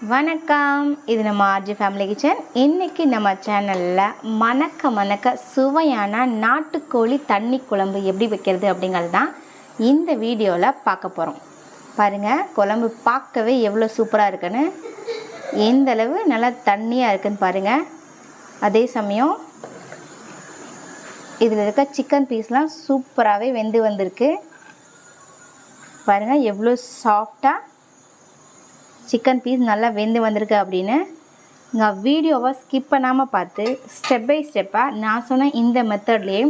வணக்கம். இது நம்ம ஆர்ஜி ஃபேமிலி கிச்சன் இன்றைக்கி நம்ம சேனலில் மணக்க மணக்க சுவையான நாட்டுக்கோழி தண்ணி குழம்பு எப்படி வைக்கிறது அப்படிங்கிறது தான் இந்த வீடியோவில் பார்க்க போகிறோம் பாருங்கள் குழம்பு பார்க்கவே எவ்வளோ சூப்பராக இருக்குன்னு. எந்தளவு நல்லா தண்ணியாக இருக்குன்னு பாருங்கள் அதே சமயம் இதில் இருக்க சிக்கன் பீஸ்லாம் சூப்பராகவே வெந்து வந்திருக்கு. பாருங்கள் எவ்வளோ சாஃப்டாக சிக்கன் பீஸ் நல்லா வெந்து வந்திருக்கு அப்படின்னு நான் வீடியோவை ஸ்கிப் பண்ணாமல் பார்த்து ஸ்டெப் பை ஸ்டெப்பாக நான் சொன்ன இந்த மெத்தட்லேயே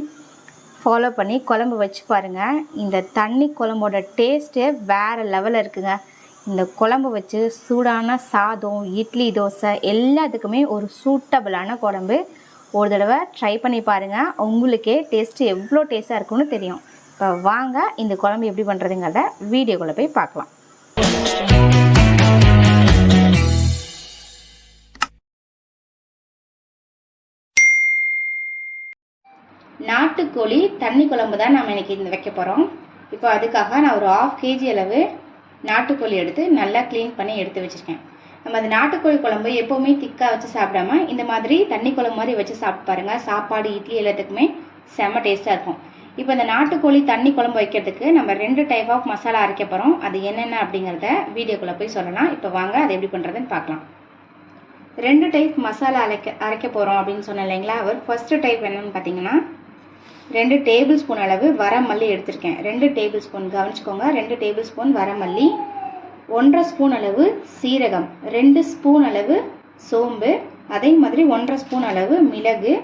ஃபாலோ பண்ணி குழம்பு வச்சு பாருங்கள் இந்த தண்ணி குழம்போட டேஸ்ட்டே வேறு லெவலில் இருக்குங்க. இந்த குழம்பு வச்சு சூடான சாதம் இட்லி தோசை எல்லாத்துக்குமே ஒரு சூட்டபிளான குழம்பு. ஒரு தடவை ட்ரை பண்ணி பாருங்கள் உங்களுக்கே டேஸ்ட்டு எவ்வளோ டேஸ்ட்டாக இருக்குன்னு தெரியும். இப்போ வாங்க இந்த குழம்பு எப்படி பண்ணுறதுங்கிறத வீடியோக்குள்ளே போய் பார்க்கலாம். கோழி தண்ணி குழம்பு தான் நம்ம இன்னைக்கு இந்த வைக்க போகிறோம் இப்போ அதுக்காக நான் ஒரு ஆஃப் கேஜி அளவு நாட்டுக்கோழி எடுத்து நல்லா க்ளீன் பண்ணி எடுத்து வச்சுருக்கேன். நம்ம அந்த நாட்டுக்கோழி குழம்பு எப்போவுமே திக்காக வச்சு சாப்பிடாம இந்த மாதிரி தண்ணி குழம்பு மாதிரி வச்சு சாப்பிட்டு பாருங்க. சாப்பாடு இட்லி எல்லாத்துக்குமே செம்ம டேஸ்ட்டாக இருக்கும். இப்போ இந்த நாட்டுக்கோழி தண்ணி குழம்பு வைக்கிறதுக்கு நம்ம ரெண்டு டைப் ஆஃப் மசாலா அரைக்க போகிறோம் அது என்னென்ன அப்படிங்கிறத வீடியோக்குள்ளே போய் சொல்லலாம். இப்போ வாங்க அது எப்படி பண்ணுறதுன்னு பார்க்கலாம். ரெண்டு டைப் மசாலா அரைக்க அரைக்க போகிறோம் அப்படின்னு சொன்னேன் இல்லைங்களா? அவர் ஃபஸ்ட்டு டைப் என்னன்னு பார்த்தீங்கன்னா ரெண்டு டேபிள் ஸ்பூன் அளவு வரமல்லி எடுத்திருக்கேன். ரெண்டு டேபிள் ஸ்பூன் கவனிச்சுக்கோங்க. ரெண்டு டேபிள் ஸ்பூன் வரமல்லி. ஒன்றரை ஸ்பூன் அளவு சீரகம். ரெண்டு ஸ்பூன் அளவு சோம்பு. அதே மாதிரி ஒன்றரை ஸ்பூன் அளவு மிளகு.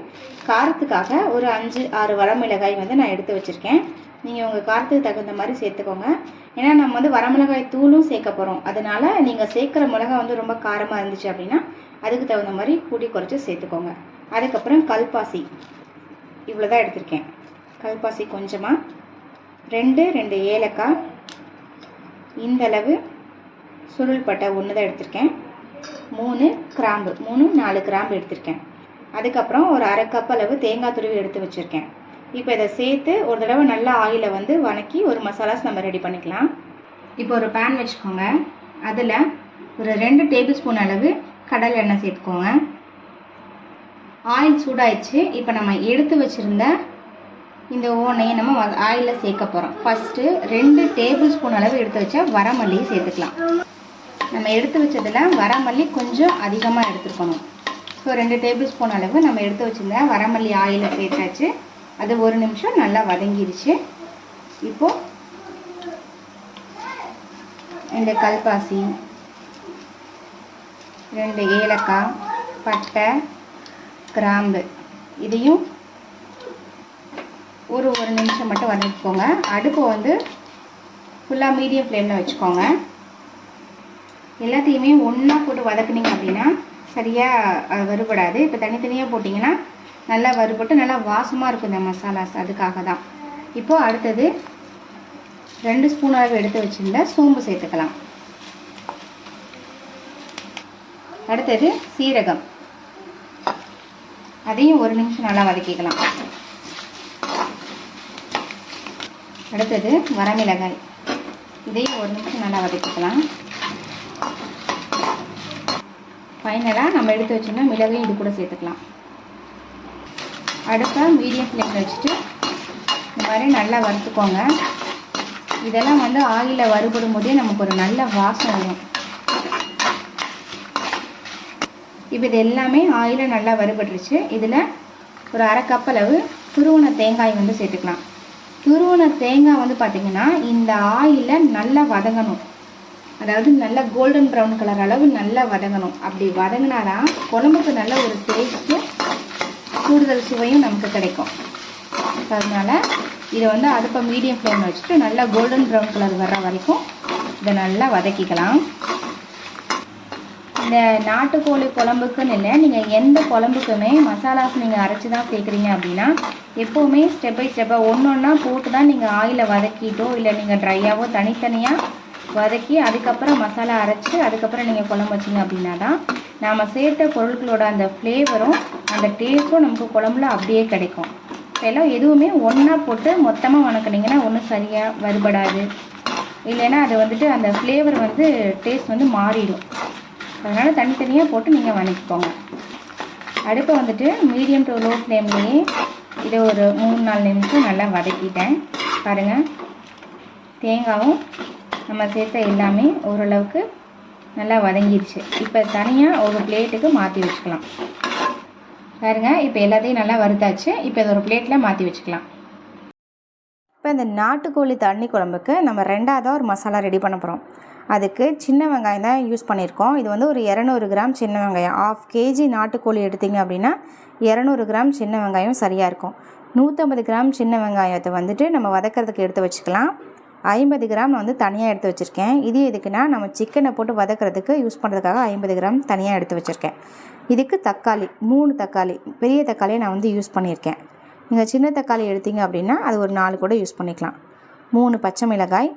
காரத்துக்காக ஒரு அஞ்சு ஆறு வரமிளகாய் வந்து நான் எடுத்து வச்சுருக்கேன். நீங்கள் உங்கள் காரத்துக்கு தகுந்த மாதிரி சேர்த்துக்கோங்க. ஏன்னா நம்ம வந்து வரமிளகாய் தூளும் சேர்க்க போகிறோம் அதனால் நீங்கள் சேர்க்குற மிளகாய் வந்து ரொம்ப காரமாக இருந்துச்சு அப்படின்னா அதுக்கு தகுந்த மாதிரி கூட்டி குறைச்சி சேர்த்துக்கோங்க. அதுக்கப்புறம் கல்பாசி. இவ்வளோ தான் எடுத்திருக்கேன் கல்பாசி கொஞ்சமாக ரெண்டு ரெண்டு ஏலக்காய். இந்த அளவு சுருள் பட்டை ஒன்று தான் எடுத்திருக்கேன். மூணு கிராம்பு மூணு நாலு கிராம்பு எடுத்திருக்கேன். அதுக்கப்புறம் ஒரு அரை கப் அளவு தேங்காய் துருவி எடுத்து வச்சுருக்கேன். இப்போ இதை சேர்த்து ஒரு தடவை நல்லா ஆயிலை வந்து வணக்கி ஒரு மசாலாஸ் நம்ம ரெடி பண்ணிக்கலாம். இப்போ ஒரு பேன் வச்சுக்கோங்க. அதில் ஒரு ரெண்டு டேபிள் ஸ்பூன் அளவு கடல் எண்ணெய் சேர்த்துக்கோங்க. ஆயில் சூடாயிடுச்சு. இப்போ நம்ம எடுத்து வச்சுருந்த இந்த ஓனையை நம்ம ஆயிலில் சேர்க்க போகிறோம் ஃபஸ்ட்டு ரெண்டு டேபிள் ஸ்பூன் அளவு எடுத்து வச்சா வரமல்லியை சேர்த்துக்கலாம். நம்ம எடுத்து வச்சதில் வரமல்லி கொஞ்சம் அதிகமாக எடுத்துருக்கணும். ஸோ ரெண்டு டேபிள் ஸ்பூன் அளவு நம்ம எடுத்து வச்சுருந்த வரமல்லி ஆயிலில் சேர்த்தாச்சு. அது ஒரு நிமிஷம் நல்லா வதங்கிடுச்சு இப்போது ரெண்டு கல்பாசி ரெண்டு ஏலக்காய் பட்டை கிராம்பு இதையும் ஒரு ஒரு நிமிஷம் மட்டும் வதக்கிக்கோங்க. அடுப்பை வந்து ஃபுல்லாக மீடியம் ஃப்ளேமில் வச்சுக்கோங்க. எல்லாத்தையுமே ஒன்றா போட்டு வதக்குனீங்க அப்படின்னா சரியாக வறுபடாது. இப்போ தனித்தனியாக போட்டிங்கன்னா நல்லா வறுபட்டு நல்லா வாசமாக இருக்கும் இந்த மசாலாஸ். அதுக்காக தான். இப்போது அடுத்தது ரெண்டு ஸ்பூன் அளவு எடுத்து வச்சுருந்த சோம்பு சேர்த்துக்கலாம். அடுத்தது சீரகம். அதையும் ஒரு நிமிஷம் நல்லா வதக்கிக்கலாம். அடுத்தது வரமிளகாய். இதையும் ஒரு நிமிஷம் நல்லா வதக்கிக்கலாம். ஃபைனலாக நம்ம எடுத்து வச்சோம்னா மிளகையும் இது கூட சேர்த்துக்கலாம். அடுத்த மீடியம் ஃப்ளேமில் வச்சுட்டு இந்த மாதிரி நல்லா வறுத்துக்கோங்க. இதெல்லாம் வந்து ஆயிலில் வறுபடும் போதே நமக்கு ஒரு நல்ல வாசம் வரும். இப்போ இது எல்லாமே ஆயிலில் நல்லா வறுபட்டுருச்சு. இதில் ஒரு அரை கப் அளவு துருவன தேங்காய் வந்து சேர்த்துக்கலாம். துருவன தேங்காய் வந்து பார்த்திங்கன்னா இந்த ஆயிலில் நல்லா வதங்கணும். அதாவது நல்லா கோல்டன் ப்ரௌன் கலர் அளவு நல்லா வதங்கணும். அப்படி வதங்கினாதான் குழம்புக்கு நல்ல ஒரு டேஸ்ட்டும் கூடுதல் சுவையும் நமக்கு கிடைக்கும். அதனால் இதை வந்து அடுப்பை மீடியம் ஃப்ளேமில் வச்சுட்டு நல்லா கோல்டன் ப்ரௌன் கலர் வர்ற வரைக்கும் இதை நல்லா வதக்கிக்கலாம். இந்த நாட்டுக்கோழி குழம்புக்குன்னு இல்லை நீங்கள் எந்த குழம்புக்குமே மசாலாஸ் நீங்கள் அரைச்சி தான் சேர்க்குறீங்க அப்படின்னா எப்போவுமே ஸ்டெப் பை ஸ்டெப்பாக ஒன்று ஒன்றா போட்டு தான் நீங்கள் ஆயிலை வதக்கிட்டோ இல்லை நீங்கள் ட்ரையாவோ தனித்தனியாக வதக்கி அதுக்கப்புறம் மசாலா அரைச்சி அதுக்கப்புறம் நீங்கள் குழம்பு வச்சிங்க அப்படின்னா தான் நாம் சேர்த்த பொருட்களோட அந்த ஃப்ளேவரும் அந்த டேஸ்ட்டும் நமக்கு குழம்புல அப்படியே கிடைக்கும். எல்லாம் எதுவுமே ஒன்றா போட்டு மொத்தமாக வணக்கினீங்கன்னா ஒன்றும் சரியாக வருபடாது. இல்லைன்னா அது வந்துட்டு அந்த ஃப்ளேவர் வந்து டேஸ்ட் வந்து மாறிடும். அதனால் தனித்தனியாக போட்டு நீங்கள் வணக்கிக்கோங்க. அடுப்பை வந்துட்டு மீடியம் டு லோ ஃப்ளேம்லேயே இதை ஒரு மூணு நாலு நிமிஷம் நல்லா வதக்கிட்டேன். பாருங்கள் தேங்காவும் நம்ம சேர்த்த எல்லாமே ஓரளவுக்கு நல்லா வதங்கிடுச்சு இப்போ தனியாக ஒரு பிளேட்டுக்கு மாற்றி வச்சுக்கலாம். பாருங்க. இப்போ எல்லாத்தையும் நல்லா வறுத்தாச்சு. இப்போ இதை ஒரு பிளேட்டில் மாற்றி வச்சுக்கலாம். இப்போ இந்த நாட்டுக்கோழி தண்ணி குழம்புக்கு நம்ம ரெண்டாவதாக ஒரு மசாலா ரெடி பண்ண போகிறோம் அதுக்கு சின்ன வெங்காயம் தான் யூஸ் பண்ணியிருக்கோம். இது வந்து ஒரு இரநூறு கிராம் சின்ன வெங்காயம். ஆஃப் கேஜி நாட்டுக்கோழி எடுத்தீங்க அப்படின்னா இரநூறு கிராம் சின்ன வெங்காயம் சரியாக இருக்கும். நூற்றம்பது கிராம் சின்ன வெங்காயத்தை வந்துட்டு நம்ம வதக்கிறதுக்கு எடுத்து வச்சுக்கலாம். ஐம்பது கிராம் நான் வந்து தனியாக எடுத்து வச்சுருக்கேன். இது எதுக்குன்னா நம்ம சிக்கனை போட்டு வதக்கிறதுக்கு யூஸ் பண்ணுறதுக்காக ஐம்பது கிராம் தனியாக எடுத்து வச்சுருக்கேன். இதுக்கு தக்காளி மூணு தக்காளி பெரிய தக்காளியை நான் வந்து யூஸ் பண்ணியிருக்கேன். நீங்கள் சின்ன தக்காளி எடுத்தீங்க அப்படின்னா அது ஒரு நாலு கூட யூஸ் பண்ணிக்கலாம். மூணு பச்சை மிளகாய்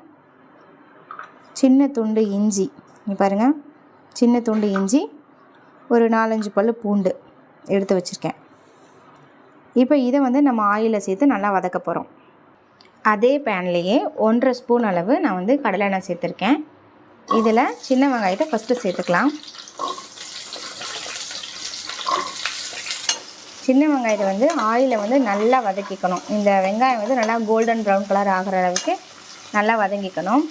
சின்ன துண்டு இஞ்சி. இங்க பாருங்கள் சின்ன துண்டு இஞ்சி ஒரு நாலஞ்சு பல் பூண்டு எடுத்து வச்சுருக்கேன். இப்போ இதை வந்து நம்ம ஆயிலில் சேர்த்து நல்லா வதக்க போகிறோம் அதே பேன்லேயே ஒன்றரை ஸ்பூன் அளவு நான் வந்து கடலெண்ணெய் சேர்த்துருக்கேன். இதில் சின்ன வெங்காயத்தை ஃபஸ்ட்டு சேர்த்துக்கலாம். சின்ன வெங்காயத்தை வந்து ஆயிலில் வந்து நல்லா வதக்கிக்கணும். இந்த வெங்காயம் வந்து நல்லா கோல்டன் ப்ரௌன் கலர் ஆகிற அளவுக்கு நல்லா வதங்கிக்கணும்.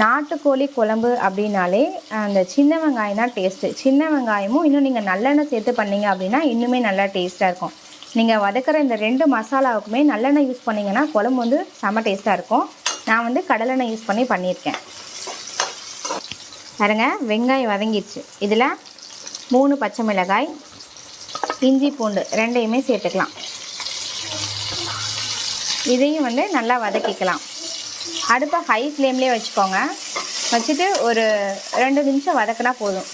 நாட்டுக்கோழி குழம்பு அப்படின்னாலே அந்த சின்ன வெங்காயம் தான் டேஸ்ட்டு சின்ன வெங்காயமும் இன்னும் நீங்கள் நல்லெண்ணெய் சேர்த்து பண்ணீங்க அப்படின்னா இன்னுமே நல்லா டேஸ்ட்டாக இருக்கும். நீங்கள் வதக்கிற இந்த ரெண்டு மசாலாவுக்குமே நல்லெண்ணெய் யூஸ் பண்ணிங்கன்னா குழம்பு வந்து செம்ம டேஸ்ட்டாக இருக்கும். நான் வந்து கடலெண்ணெய் யூஸ் பண்ணி பண்ணியிருக்கேன். பாருங்க வெங்காயம் வதங்கிடுச்சு. இதில் மூணு பச்சை மிளகாய் இஞ்சி பூண்டு ரெண்டையுமே சேர்த்துக்கலாம். இதையும் வந்து நல்லா வதக்கிக்கலாம். அடுப்பை ஹை ஃப்ளேம்லேயே வச்சுக்கோங்க. வச்சுட்டு ஒரு ரெண்டு நிமிஷம் வதக்கினா போதும்.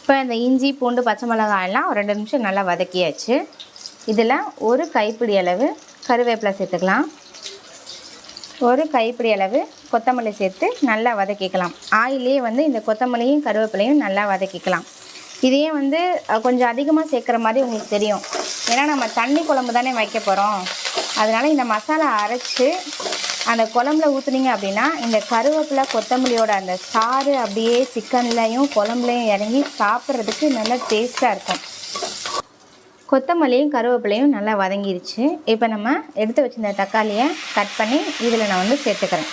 இப்போ இந்த இஞ்சி பூண்டு பச்சை மிளகாய் எல்லாம் ஒரு ரெண்டு நிமிஷம் நல்லா வதக்கியாச்சு. இதில் ஒரு கைப்பிடி அளவு கருவேப்பிலை சேர்த்துக்கலாம். ஒரு கைப்பிடி அளவு கொத்தமல்லி சேர்த்து நல்லா வதக்கிக்கலாம். ஆயிலே வந்து இந்த கொத்தமல்லியும் கருவேப்பிலையும் நல்லா வதக்கிக்கலாம். இதையே வந்து கொஞ்சம் அதிகமாக சேர்க்குற மாதிரி உங்களுக்கு தெரியும். ஏன்னா நம்ம தண்ணி குழம்பு தானே வைக்க போகிறோம் அதனால் இந்த மசாலா அரைச்சி அந்த குழம்புல ஊற்றுனீங்க அப்படின்னா இந்த கருவேப்பிலை கொத்தமல்லியோட அந்த சாறு அப்படியே சிக்கன்லையும் குழம்புலையும் இறங்கி சாப்பிட்றதுக்கு நல்லா டேஸ்ட்டாக இருக்கும். கொத்தமல்லியும் கருவேப்பிலையும் நல்லா வதங்கிருச்சு. இப்போ நம்ம எடுத்து வச்சுருந்த தக்காளியை கட் பண்ணி இதில் நான் வந்து சேர்த்துக்கிறேன்.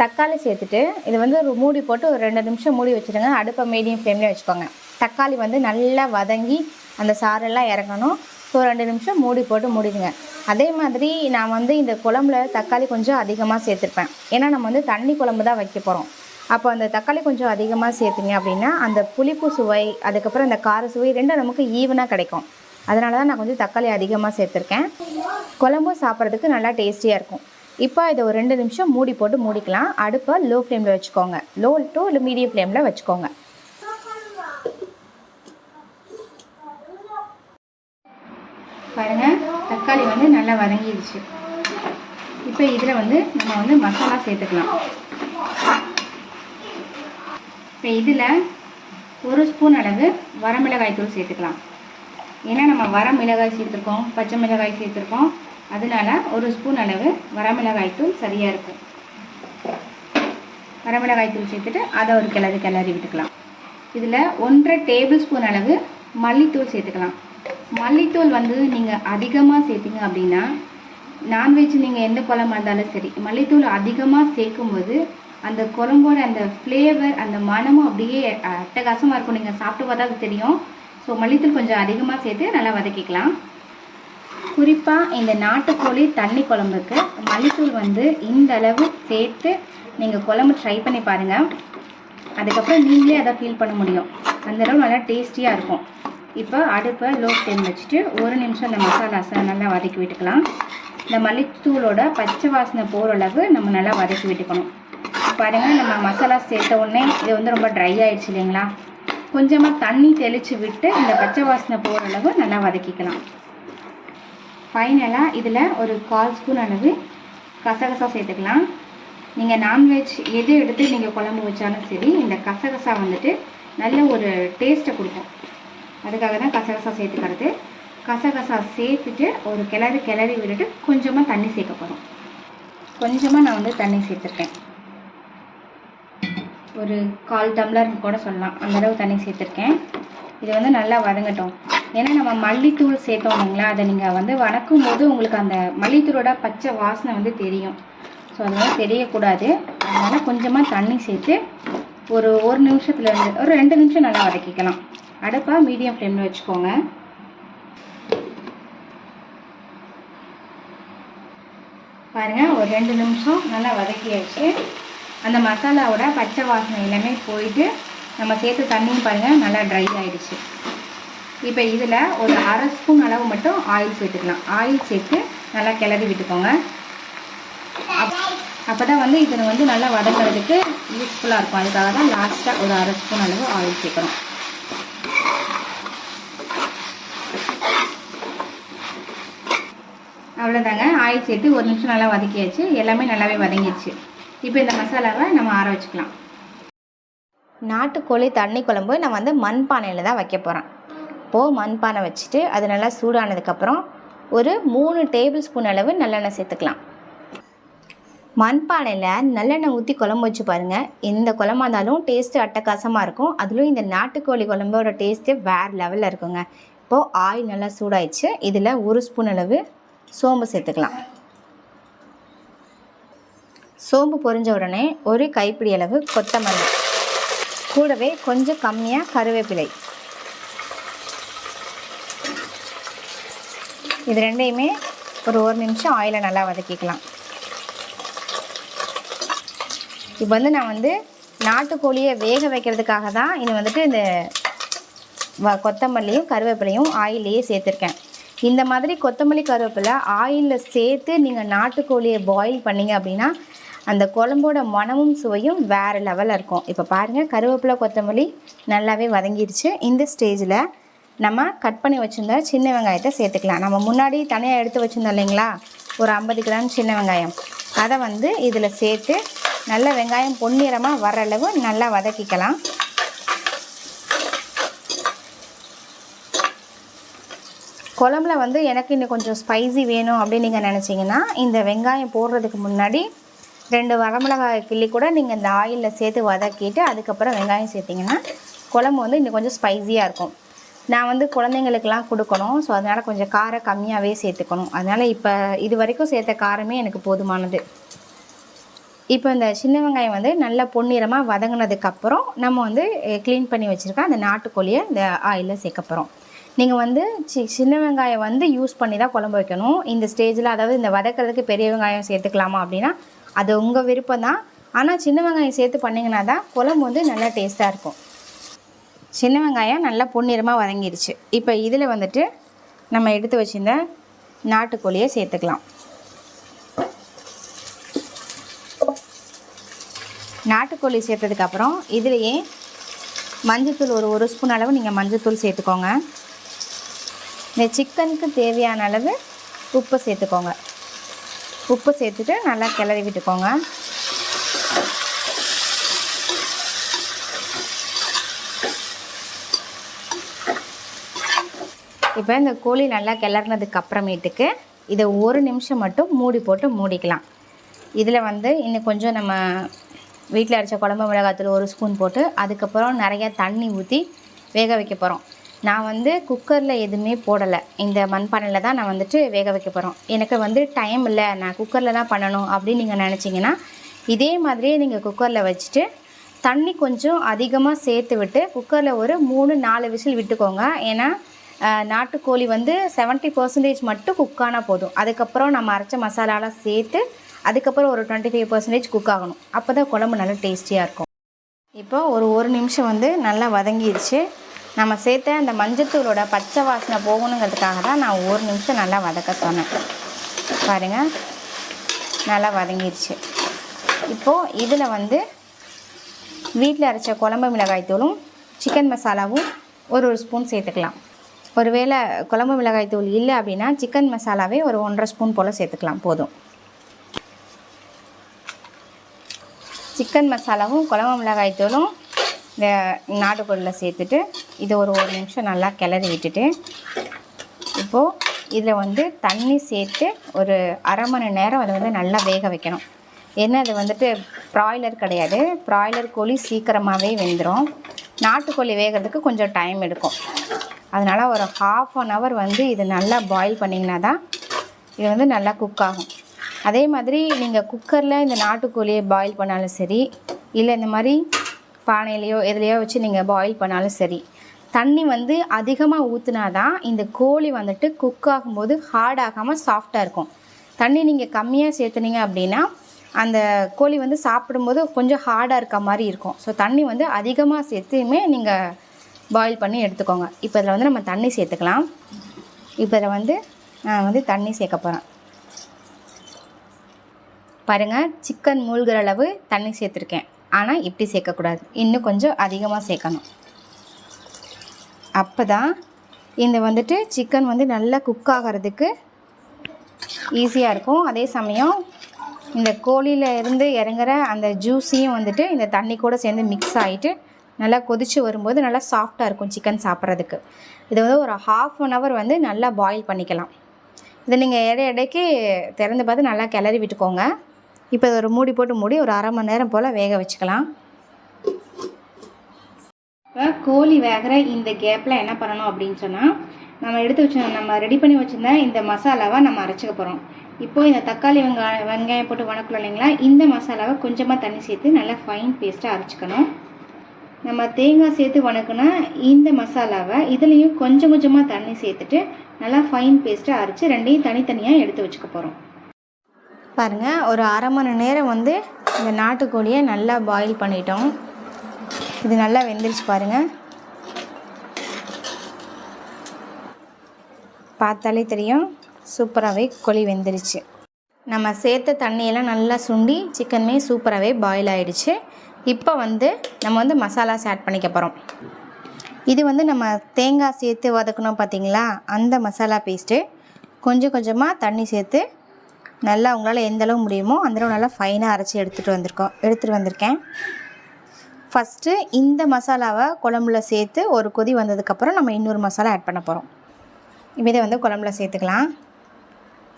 தக்காளி சேர்த்துட்டு இது வந்து ஒரு மூடி போட்டு ஒரு ரெண்டு நிமிஷம் மூடி வச்சுருங்க. அடுப்பை மீடியம் ஃப்ளேம்லேயே வச்சுக்கோங்க. தக்காளி வந்து நல்லா வதங்கி அந்த சாரெல்லாம் இறங்கணும். ஸோ ரெண்டு நிமிஷம் மூடி போட்டு மூடிடுங்க. அதே மாதிரி நான் வந்து இந்த குழம்புல தக்காளி கொஞ்சம் அதிகமாக சேர்த்துருப்பேன் ஏன்னா நம்ம வந்து தண்ணி குழம்பு தான் வைக்க போகிறோம் அப்போ அந்த தக்காளி கொஞ்சம் அதிகமாக சேர்த்திங்க அப்படின்னா அந்த புளிப்பு சுவை அதுக்கப்புறம் அந்த கார சுவை ரெண்டும் நமக்கு ஈவனாக கிடைக்கும். அதனால தான் நான் கொஞ்சம் தக்காளி அதிகமாக சேர்த்துருக்கேன். குழம்பும் சாப்பிட்றதுக்கு நல்லா டேஸ்டியாக இருக்கும். இப்போ இதை ஒரு ரெண்டு நிமிஷம் மூடி போட்டு மூடிக்கலாம். அடுப்பை லோ ஃப்ளேமில் வச்சுக்கோங்க. லோ டு இல்லை மீடியம் ஃப்ளேமில் வச்சுக்கோங்க. பாருங்க தக்காளி வந்து நல்லா வதங்கிடுச்சு இப்போ இதில் வந்து நம்ம வந்து மசாலா சேர்த்துக்கலாம். இப்போ இதில் ஒரு ஸ்பூன் அளவு வரமிளகாய் தூள் சேர்த்துக்கலாம். ஏன்னா நம்ம வர மிளகாய் சேர்த்துருக்கோம் பச்சை மிளகாய் சேர்த்துருக்கோம். அதனால ஒரு ஸ்பூன் அளவு வரமிளகாய் தூள் சரியாக இருக்கும். வரமிளகாய் தூள் சேர்த்துட்டு அதை ஒரு கிளறி கிளறி விட்டுக்கலாம். இதில் ஒன்றரை டேபிள் ஸ்பூன் அளவு மல்லித்தூள் சேர்த்துக்கலாம். மல்லித்தூள் வந்து நீங்கள் அதிகமாக சேர்த்தீங்க அப்படின்னா நான்வெஜ் நீங்கள் எந்த குழம்பா இருந்தாலும் சரி மல்லித்தூள் அதிகமாக சேர்க்கும்போது அந்த குழம்போட அந்த ஃப்ளேவர் அந்த மனமும் அப்படியே அட்டகாசமாக இருக்கும். நீங்கள் சாப்பிட்டு பார்த்தா அது தெரியும். ஸோ மல்லித்தூள் கொஞ்சம் அதிகமாக சேர்த்து நல்லா வதக்கிக்கலாம். குறிப்பாக இந்த நாட்டுக்கோழி தண்ணி குழம்புக்கு மல்லித்தூள் வந்து இந்த அளவு சேர்த்து நீங்கள் குழம்பு ட்ரை பண்ணி பாருங்கள் அதுக்கப்புறம் நீங்களே அதை ஃபீல் பண்ண முடியும். அந்த அளவு நல்லா டேஸ்டியாக இருக்கும். இப்போ அடுப்பை லோ ஃப்ளேம் வச்சுட்டு ஒரு நிமிஷம் இந்த மசாலாஸை நல்லா வதக்கி விட்டுக்கலாம். இந்த மல்லித்தூளோட பச்சை வாசனை போகிற அளவு நம்ம நல்லா வதக்கி விட்டுக்கணும். பாருங்கள் நம்ம மசாலா சேர்த்த உடனே இது வந்து ரொம்ப ட்ரை ஆயிடுச்சு இல்லைங்களா? கொஞ்சமாக தண்ணி தெளித்து விட்டு இந்த பச்சை வாசனை போகிற அளவு நல்லா வதக்கிக்கலாம். ஃபைனலாக இதில் ஒரு கால் ஸ்பூன் அளவு கசகசா சேர்த்துக்கலாம். நீங்கள் நான்வெஜ் எது எடுத்து நீங்கள் குழம்பு வச்சாலும் சரி இந்த கசகசா வந்துட்டு நல்ல ஒரு டேஸ்ட்டை கொடுக்கும். அதுக்காக தான் கசகசா சேர்த்துக்கிறது. கசகசா சேர்த்துட்டு ஒரு கிளறி கிளறி விட்டுட்டு கொஞ்சமாக தண்ணி சேர்க்க போகிறோம் கொஞ்சமாக நான் வந்து தண்ணி சேர்த்துருக்கேன். ஒரு கால் டம்ளர்னு கூட சொல்லலாம். அந்த அளவு தண்ணி சேர்த்துருக்கேன். இது வந்து நல்லா வதங்கட்டும். ஏன்னா நம்ம மல்லித்தூள் சேர்த்தோம் இல்லைங்களா? அதை நீங்கள் வந்து வணக்கும் போது உங்களுக்கு அந்த மல்லித்தூளோட பச்சை வாசனை வந்து தெரியும். ஸோ அதெல்லாம் தெரியக்கூடாது. அதனால் கொஞ்சமாக தண்ணி சேர்த்து ஒரு ஒரு நிமிஷத்துல இருந்து ஒரு ரெண்டு நிமிஷம் நல்லா வதக்கிக்கலாம். அடுப்பாக மீடியம் ஃப்ளேமில் வச்சுக்கோங்க. பாருங்கள் ஒரு ரெண்டு நிமிஷம் நல்லா வதக்கியாச்சு. அந்த மசாலாவோட பச்சை வாசனை எல்லாமே போயிட்டு நம்ம சேர்த்து தண்ணியும் பாருங்கள் நல்லா ட்ரை ஆகிடுச்சு இப்போ இதில் ஒரு அரை ஸ்பூன் அளவு மட்டும் ஆயில் சேர்த்துக்கலாம். ஆயில் சேர்த்து நல்லா கிளறி விட்டுக்கோங்க. அப்போ தான் வந்து இதில் வந்து நல்லா வதங்குறதுக்கு யூஸ்ஃபுல்லாக இருக்கும். அதுக்காக தான் லாஸ்ட்டாக ஒரு அரை ஸ்பூன் அளவு ஆயில் சேர்க்கணும். அவ்வளோதாங்க ஆயில் சேர்த்து ஒரு நிமிஷம் நல்லா வதக்கியாச்சு. எல்லாமே நல்லாவே வதங்கிடுச்சு. இப்போ இந்த மசாலாவை நம்ம ஆற வச்சுக்கலாம். நாட்டுக்கோழி தண்ணி குழம்பு நான் வந்து மண்பானையில் தான் வைக்க போகிறேன் இப்போது மண்பானை வச்சுட்டு அது நல்லா சூடானதுக்கப்புறம் ஒரு மூணு டேபிள் ஸ்பூன் அளவு நல்லெண்ணெய் சேர்த்துக்கலாம். மண்பானையில் நல்லெண்ணெய் ஊற்றி குழம்பு வச்சு பாருங்கள் எந்த குழம்பா இருந்தாலும் டேஸ்ட்டு அட்டகாசமாக இருக்கும். அதுலேயும் இந்த நாட்டுக்கோழி குழம்போட டேஸ்ட்டு வேறு லெவலில் இருக்குங்க. இப்போது ஆயில் நல்லா சூடாயிடுச்சு. இதில் ஒரு ஸ்பூன் அளவு சோம்பு சேர்த்துக்கலாம். சோம்பு பொரிஞ்ச உடனே ஒரு கைப்பிடி அளவு கொத்தமல்லி. கூடவே கொஞ்சம் கம்மியாக கருவேப்பிலை. இது ரெண்டையுமே ஒரு ஒரு நிமிஷம் ஆயிலை நல்லா வதக்கிக்கலாம். இப்போ வந்து நான் வந்து நாட்டுக்கோழியை வேக வைக்கிறதுக்காக தான் இது வந்துட்டு இந்த வ கொத்தமல்லியும் கருவேப்பிலையும் ஆயிலையே சேர்த்துருக்கேன். இந்த மாதிரி கொத்தமல்லி கருவேப்பிலை ஆயிலில் சேர்த்து நீங்கள் நாட்டுக்கோழியை பாயில் பண்ணீங்க அப்படின்னா அந்த குழம்போட மணமும் சுவையும் வேறு லெவலில் இருக்கும். இப்போ பாருங்கள் கருவேப்பிலை கொத்தமல்லி நல்லாவே வதங்கிடுச்சு இந்த ஸ்டேஜில் நம்ம கட் பண்ணி வச்சுருந்த சின்ன வெங்காயத்தை சேர்த்துக்கலாம். நம்ம முன்னாடி தனியாக எடுத்து வச்சுருந்தோம் இல்லைங்களா? ஒரு ஐம்பது கிராம் சின்ன வெங்காயம். அதை வந்து இதில் சேர்த்து நல்ல வெங்காயம் பொன்னிறமாக வர அளவு நல்லா வதக்கிக்கலாம். குழம்புல வந்து எனக்கு இன்னும் கொஞ்சம் ஸ்பைசி வேணும் அப்படின்னு நீங்கள் நினச்சிங்கன்னா இந்த வெங்காயம் போடுறதுக்கு முன்னாடி ரெண்டு வரமிளகாய் கிள்ளி கூட நீங்கள் இந்த ஆயிலில் சேர்த்து வதக்கிட்டு அதுக்கப்புறம் வெங்காயம் சேர்த்திங்கன்னா குழம்பு வந்து இன்னும் கொஞ்சம் ஸ்பைஸியாக இருக்கும். நான் வந்து குழந்தைங்களுக்கெல்லாம் கொடுக்கணும். ஸோ அதனால் கொஞ்சம் காரம் கம்மியாகவே சேர்த்துக்கணும். அதனால் இப்போ இது வரைக்கும் சேர்த்த காரமே எனக்கு போதுமானது. இப்போ இந்த சின்ன வெங்காயம் வந்து நல்லா பொன்னிறமாக வதங்கினதுக்கப்புறம் நம்ம வந்து க்ளீன் பண்ணி வச்சுருக்க அந்த நாட்டுக்கோழியை இந்த ஆயிலில் சேர்க்க போகிறோம் நீங்கள் வந்து சி சின்ன வெங்காயம் வந்து யூஸ் பண்ணி தான் குழம்பு வைக்கணும். இந்த ஸ்டேஜில் அதாவது இந்த வதக்கிறதுக்கு பெரிய வெங்காயம் சேர்த்துக்கலாமா அப்படின்னா அது உங்கள் விருப்பம் தான். ஆனால் சின்ன வெங்காயம் சேர்த்து பண்ணிங்கன்னா தான் குழம்பு வந்து நல்லா டேஸ்ட்டாக இருக்கும். சின்ன வெங்காயம் நல்லா பொன்னிறமாக வதங்கிடுச்சு இப்போ இதில் வந்துட்டு நம்ம எடுத்து வச்சுருந்த நாட்டுக்கோழியை சேர்த்துக்கலாம். நாட்டுக்கோழி சேர்த்ததுக்கப்புறம் இதுலேயே மஞ்சத்தூள் ஒரு ஒரு ஸ்பூன் அளவு நீங்கள் மஞ்சத்தூள் சேர்த்துக்கோங்க. இந்த சிக்கனுக்கு தேவையான அளவு உப்பு சேர்த்துக்கோங்க. உப்பு சேர்த்துட்டு நல்லா கிளறி விட்டுக்கோங்க. இப்போ இந்த கோழி நல்லா கிளறினதுக்கு அப்புறமேட்டுக்கு இதை ஒரு நிமிஷம் மட்டும் மூடி போட்டு மூடிக்கலாம். இதில் வந்து இன்னும் கொஞ்சம் நம்ம வீட்டில் அரைச்ச குழம்பு மிளகாத்தூள் ஒரு ஸ்பூன் போட்டு அதுக்கப்புறம் நிறையா தண்ணி ஊற்றி வேக வைக்க போகிறோம் நான் வந்து குக்கரில் எதுவுமே போடலை. இந்த மண்பானையில் தான் நான் வந்துட்டு வேக வைக்க போகிறோம் எனக்கு வந்து டைம் இல்லை. நான் குக்கரில் தான் பண்ணணும் அப்படின்னு நீங்கள் நினச்சிங்கன்னா இதே மாதிரியே நீங்கள் குக்கரில் வச்சுட்டு தண்ணி கொஞ்சம் அதிகமாக சேர்த்து விட்டு குக்கரில் ஒரு மூணு நாலு விசில் விட்டுக்கோங்க. ஏன்னா நாட்டுக்கோழி வந்து 70% பர்சன்டேஜ் மட்டும் குக் ஆனால் போதும். அதுக்கப்புறம் நம்ம அரைச்ச மசாலாலாம் சேர்த்து அதுக்கப்புறம் ஒரு டுவெண்ட்டி ஃபைவ் பர்சன்டேஜ் குக் ஆகணும். அப்போ தான் குழம்பு நல்லா டேஸ்டியாக இருக்கும். இப்போ ஒரு ஒரு நிமிஷம் வந்து நல்லா வதங்கிடுச்சு நம்ம சேர்த்த அந்த மஞ்சத்தூளோட பச்சை வாசனை போகணுங்கிறதுக்காக தான் நான் ஒரு நிமிஷம் நல்லா வதக்க சொன்னேன். பாருங்கள் நல்லா வதங்கிடுச்சு இப்போது இதில் வந்து வீட்டில் அரைச்ச குழம்பு மிளகாய் தூளும் சிக்கன் மசாலாவும் ஒரு ஒரு ஸ்பூன் சேர்த்துக்கலாம். ஒருவேளை குழம்பு மிளகாய் தூள் இல்லை அப்படின்னா சிக்கன் மசாலாவே ஒரு ஒன்றரை ஸ்பூன் போல் சேர்த்துக்கலாம் போதும். சிக்கன் மசாலாவும் குழம்பு மிளகாய் தூளும் இந்த நாட்டுக்கோழியில் சேர்த்துட்டு இதை ஒரு ஒரு நிமிஷம் நல்லா கிளறி விட்டுட்டு இப்போது இதில் வந்து தண்ணி சேர்த்து ஒரு அரை மணி நேரம் அதை வந்து நல்லா வேக வைக்கணும். ஏன்னா இது வந்துட்டு ப்ராய்லர் கிடையாது. ப்ராய்லர் கோழி சீக்கிரமாகவே வெந்துடும் நாட்டுக்கோழி வேகிறதுக்கு கொஞ்சம் டைம் எடுக்கும். அதனால் ஒரு ஹாஃப் அன் ஹவர் வந்து இது நல்லா பாயில் பண்ணிங்கன்னா தான் இது வந்து நல்லா குக் ஆகும். அதே மாதிரி நீங்கள் குக்கரில் இந்த நாட்டுக்கோழியை பாயில் பண்ணாலும் சரி இல்லை இந்த மாதிரி பானையிலையோ எதுலையோ வச்சு நீங்கள் பாயில் பண்ணாலும் சரி தண்ணி வந்து அதிகமாக ஊற்றினா தான் இந்த கோழி வந்துட்டு குக் ஆகும்போது ஹார்ட் ஆகாமல் சாஃப்டாக இருக்கும். தண்ணி நீங்கள் கம்மியாக சேர்த்துனீங்க அப்படின்னா அந்த கோழி வந்து சாப்பிடும்போது கொஞ்சம் ஹார்டாக இருக்க மாதிரி இருக்கும். ஸோ தண்ணி வந்து அதிகமாக சேர்த்துமே நீங்கள் பாயில் பண்ணி எடுத்துக்கோங்க. இப்போ இதில் வந்து நம்ம தண்ணி சேர்த்துக்கலாம். இப்போ இதில் வந்து நான் வந்து தண்ணி சேர்க்க போகிறேன் பாருங்கள் சிக்கன் மூழ்கிற அளவு தண்ணி சேர்த்துருக்கேன். ஆனால் இப்படி சேர்க்கக்கூடாது இன்னும் கொஞ்சம் அதிகமாக சேர்க்கணும். அப்போ தான் இந்த வந்துட்டு சிக்கன் வந்து நல்லா குக் ஆகிறதுக்கு ஈஸியாக இருக்கும். அதே சமயம் இந்த கோழியில் இருந்து இறங்குற அந்த ஜூஸையும் வந்துட்டு இந்த தண்ணி கூட சேர்ந்து மிக்ஸ் ஆகிட்டு நல்லா கொதித்து வரும்போது நல்லா சாஃப்டாக இருக்கும் சிக்கன் சாப்பிட்றதுக்கு. இதை வந்து ஒரு ஹாஃப் அன் ஹவர் வந்து நல்லா பாயில் பண்ணிக்கலாம். இதை நீங்கள் இடை இடைக்கு திறந்து பார்த்து நல்லா கிளறி விட்டுக்கோங்க. இப்போ இதை ஒரு மூடி போட்டு மூடி ஒரு அரை மணி நேரம் போல் வேக வச்சுக்கலாம். இப்போ கோழி வேகிற இந்த கேப்பில் என்ன பண்ணணும் அப்படின்னு சொன்னால் நம்ம எடுத்து வச்சு நம்ம ரெடி பண்ணி வச்சுருந்த இந்த மசாலாவை நம்ம அரைச்சிக்க போகிறோம் இப்போ இந்த தக்காளி வெங்காயம் வெங்காயம் போட்டு வணக்கலாம் இல்லைங்களா? இந்த மசாலாவை கொஞ்சமாக தண்ணி சேர்த்து நல்லா ஃபைன் பேஸ்ட்டாக அரைச்சிக்கணும். நம்ம தேங்காய் சேர்த்து வணக்கினா இந்த மசாலாவை இதுலேயும் கொஞ்சம் கொஞ்சமாக தண்ணி சேர்த்துட்டு நல்லா ஃபைன் பேஸ்ட்டாக அரைச்சி ரெண்டையும் தனித்தனியாக எடுத்து வச்சுக்க போகிறோம் பாருங்கள் ஒரு அரை மணி நேரம் வந்து இந்த நாட்டுக்கோழியை நல்லா பாயில் பண்ணிட்டோம். இது நல்லா வெந்துருச்சு பாருங்கள் பார்த்தாலே தெரியும் சூப்பராகவே கோழி வெந்துருச்சு. நம்ம சேர்த்த தண்ணியெல்லாம் நல்லா சுண்டி சிக்கனுமே சூப்பராகவே பாயில் ஆகிடுச்சு இப்போ வந்து நம்ம வந்து மசாலாஸ் ஆட் பண்ணிக்க போகிறோம் இது வந்து நம்ம தேங்காய் சேர்த்து வதக்கணும் பார்த்தீங்களா? அந்த மசாலா பேஸ்ட்டு கொஞ்சம் கொஞ்சமாக தண்ணி சேர்த்து நல்லா உங்களால் எந்த அளவு முடியுமோ அந்தளவு நல்லா ஃபைனாக அரைச்சி எடுத்துகிட்டு வந்திருக்கோம். எடுத்துகிட்டு வந்திருக்கேன். ஃபஸ்ட்டு இந்த மசாலாவை குழம்புல சேர்த்து ஒரு கொதி வந்ததுக்கப்புறம் நம்ம இன்னொரு மசாலா ஆட் பண்ண போகிறோம் இதை வந்து குழம்புல சேர்த்துக்கலாம்.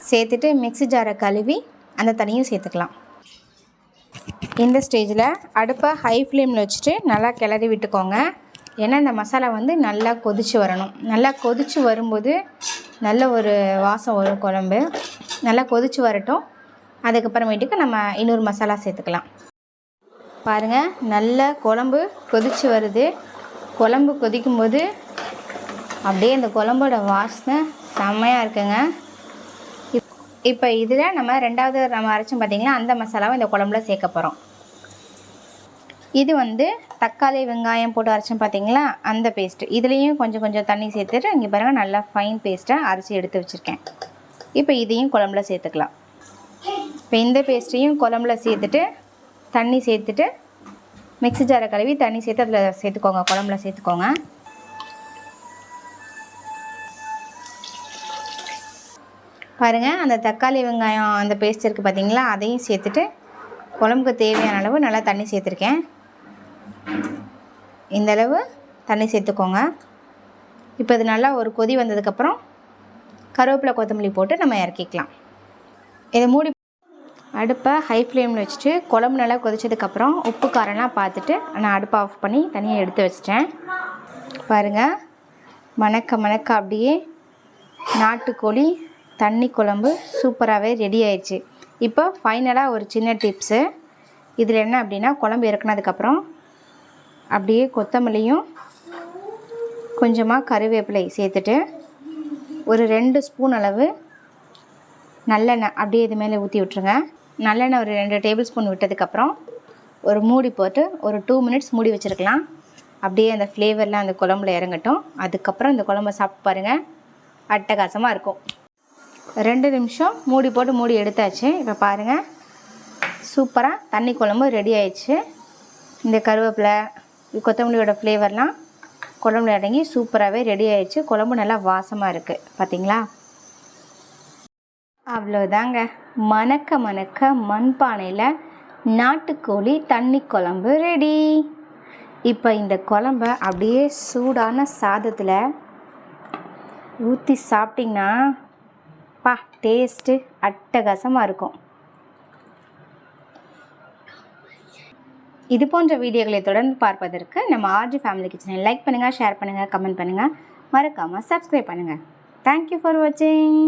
சேர்த்துட்டு மிக்ஸி ஜாரை கழுவி அந்த தண்ணியும் சேர்த்துக்கலாம். இந்த ஸ்டேஜில் அடுப்பை ஹை ஃப்ளேமில் வச்சுட்டு நல்லா கிளறி விட்டுக்கோங்க. ஏன்னா இந்த மசாலா வந்து நல்லா கொதித்து வரணும். நல்லா கொதித்து வரும்போது நல்ல ஒரு வாசம் வரும் குழம்பு. நல்லா கொதித்து வரட்டும். அதுக்கப்புறமேட்டுக்கு நம்ம இன்னொரு மசாலா சேர்த்துக்கலாம். பாருங்கள் நல்ல குழம்பு கொதித்து வருது. குழம்பு கொதிக்கும்போது அப்படியே இந்த குழம்போட வாசனை செம்மையாக இருக்குங்க. இப்போ இதில் நம்ம ரெண்டாவது நம்ம அரைச்சோம் பார்த்திங்கன்னா அந்த மசாலாவை இந்த குழம்புல சேர்க்க போகிறோம் இது வந்து தக்காளி வெங்காயம் போட்டு அரைச்சோம் பார்த்தீங்களா அந்த பேஸ்ட்டு இதுலேயும் கொஞ்சம் கொஞ்சம் தண்ணி சேர்த்துட்டு இங்கே பாருங்கள் நல்லா ஃபைன் பேஸ்ட்டாக அரைச்சி எடுத்து வச்சுருக்கேன். இப்போ இதையும் குழம்புல சேர்த்துக்கலாம். இப்போ இந்த பேஸ்ட்டையும் குழம்புல சேர்த்துட்டு தண்ணி சேர்த்துட்டு மிக்ஸி ஜாரை கழுவி தண்ணி சேர்த்து அதில் சேர்த்துக்கோங்க குழம்புல சேர்த்துக்கோங்க. பாருங்கள் அந்த தக்காளி வெங்காயம் அந்த பேஸ்ட் இருக்குது பார்த்தீங்களா அதையும் சேர்த்துட்டு குழம்புக்கு தேவையான அளவு நல்லா தண்ணி சேர்த்துருக்கேன். இந்த அளவு தண்ணி சேர்த்துக்கோங்க. இப்போ இது நல்லா ஒரு கொதி வந்ததுக்கப்புறம் கருவேப்பிலை கொத்தமல்லி போட்டு நம்ம இறக்கிக்கலாம். இதை மூடி அடுப்பை ஹை ஃப்ளேமில் வச்சுட்டு குழம்பு நல்லா கொதிச்சதுக்கப்புறம் உப்பு காரம்லாம் பார்த்துட்டு நான் அடுப்பை ஆஃப் பண்ணி தனியாக எடுத்து வச்சிட்டேன். பாருங்கள் மணக்க மணக்க அப்படியே நாட்டுக்கோழி தண்ணி குழம்பு சூப்பராகவே ரெடி ஆயிடுச்சு. இப்போ ஃபைனலாக ஒரு சின்ன டிப்ஸு இதில் என்ன அப்படின்னா குழம்பு இறக்குனதுக்கப்புறம் அப்படியே கொத்தமல்லியும் கொஞ்சமாக கருவேப்பிலை சேர்த்துட்டு ஒரு ரெண்டு ஸ்பூன் அளவு நல்லெண்ணெய் அப்படியே இது மேலே ஊற்றி விட்ருங்க நல்லெண்ணெய் ஒரு ரெண்டு டேபிள் ஸ்பூன் விட்டதுக்கப்புறம் ஒரு மூடி போட்டு ஒரு டூ மினிட்ஸ் மூடி வச்சுருக்கலாம். அப்படியே அந்த ஃப்ளேவரில் அந்த குழம்புல இறங்கட்டும். அதுக்கப்புறம் இந்த குழம்ப சாப்பிட்டு பாருங்கள் அட்டகாசமாக இருக்கும். ரெண்டு நிமிஷம் மூடி போட்டு மூடி எடுத்தாச்சு. இப்போ பாருங்கள் சூப்பராக தண்ணி குழம்பு ரெடி ஆயிடுச்சு. இந்த கருவேப்பிலை கொத்தமல்லியோட ஃப்ளேவர்லாம் குழம்புல அடங்கி சூப்பராகவே ரெடி ஆயிடுச்சு. குழம்பு நல்லா வாசமாக இருக்குது பார்த்தீங்களா அவ்வளோதாங்க மணக்க மணக்க மண்பானையில் நாட்டுக்கோழி தண்ணி குழம்பு ரெடி இப்போ இந்த குழம்ப அப்படியே சூடான சாதத்தில் ஊற்றி சாப்பிட்டிங்கன்னா அப்பா டேஸ்ட்டு அட்டகாசமாக இருக்கும். இது போன்ற வீடியோகளை தொடர்ந்து பார்ப்பதற்கு நம்ம ஆர்ஜி ஃபேமிலி கிச்சனை லைக் பண்ணுங்கள் ஷேர் பண்ணுங்கள் கமெண்ட் பண்ணுங்கள் மறக்காமல் சப்ஸ்கிரைப் பண்ணுங்கள் தேங்க்யூ ஃபார் வாட்சிங்